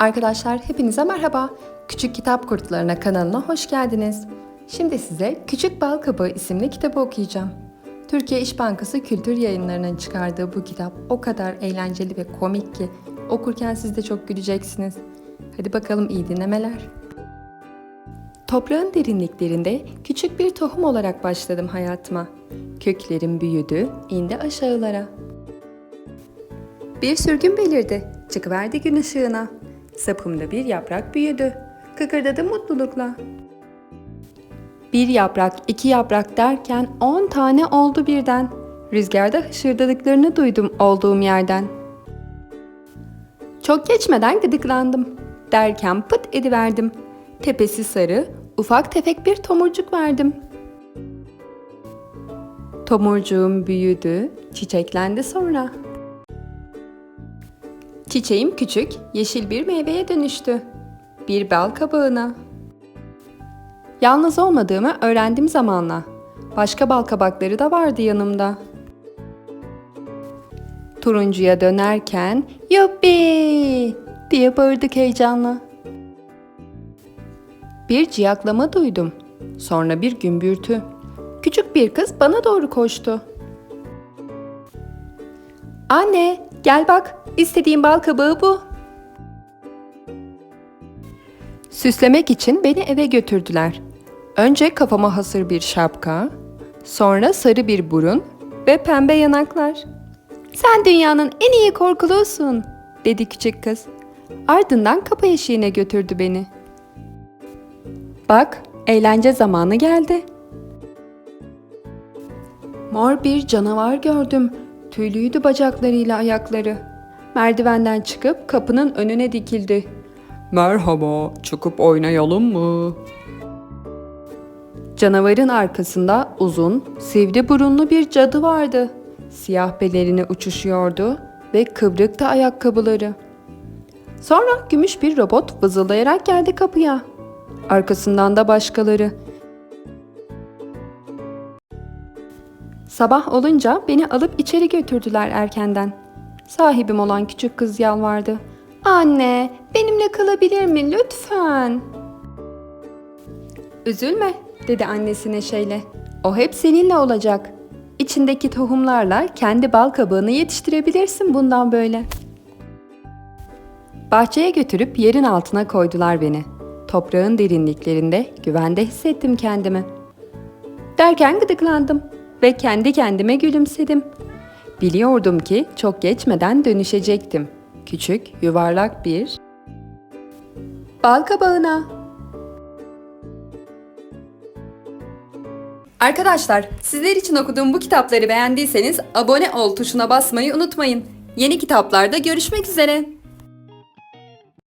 Arkadaşlar hepinize merhaba. Küçük Kitap Kurtlarına kanalına hoş geldiniz. Şimdi size Küçük Bal Kabağı isimli kitabı okuyacağım. Türkiye İş Bankası Kültür Yayınları'nın çıkardığı bu kitap o kadar eğlenceli ve komik ki okurken siz de çok güleceksiniz. Hadi bakalım iyi dinlemeler. Toprağın derinliklerinde küçük bir tohum olarak başladım hayatıma. Köklerim büyüdü, indi aşağılara. Bir sürgün belirdi, çıkıverdi gün ışığına. Sapımda bir yaprak büyüdü, kıkırdadı mutlulukla. Bir yaprak, iki yaprak derken on tane oldu birden. Rüzgarda hışırdadıklarını duydum olduğum yerden. Çok geçmeden gıdıklandım. Derken pıt ediverdim. Tepesi sarı, ufak tefek bir tomurcuk verdim. Tomurcuğum büyüdü, çiçeklendi sonra. Çiçeğim küçük, yeşil bir meyveye dönüştü. Bir bal kabağına. Yalnız olmadığımı öğrendim zamanla. Başka bal kabakları da vardı yanımda. Turuncuya dönerken yuppi diye bağırdık heyecanla. Bir ciyaklama duydum. Sonra bir gümbürtü. Küçük bir kız bana doğru koştu. Anne, gel bak. İstediğim bal kabağı bu. Süslemek için beni eve götürdüler. Önce kafama hasır bir şapka, sonra sarı bir burun ve pembe yanaklar. Sen dünyanın en iyi korkulusun, dedi küçük kız. Ardından kapı eşiğine götürdü beni. Bak, eğlence zamanı geldi. Mor bir canavar gördüm. Tüylüydü bacaklarıyla ayakları. Merdivenden çıkıp kapının önüne dikildi. Merhaba, çıkıp oynayalım mı? Canavarın arkasında uzun, sivri burunlu bir cadı vardı. Siyah belerini uçuşuyordu ve kıvrıktı ayakkabıları. Sonra gümüş bir robot vızıldayarak geldi kapıya. Arkasından da başkaları. Sabah olunca beni alıp içeri götürdüler erkenden. Sahibim olan küçük kız yalvardı. Anne, benimle kalabilir mi lütfen? Üzülme, dedi annesi neşeyle. O hep seninle olacak. İçindeki tohumlarla kendi bal kabağını yetiştirebilirsin bundan böyle. Bahçeye götürüp yerin altına koydular beni. Toprağın derinliklerinde güvende hissettim kendimi. Derken gıdıklandım ve kendi kendime gülümsedim. Biliyordum ki çok geçmeden dönüşecektim. Küçük, yuvarlak bir bal kabağına. Arkadaşlar, sizler için okuduğum bu kitapları beğendiyseniz abone ol tuşuna basmayı unutmayın. Yeni kitaplarda görüşmek üzere.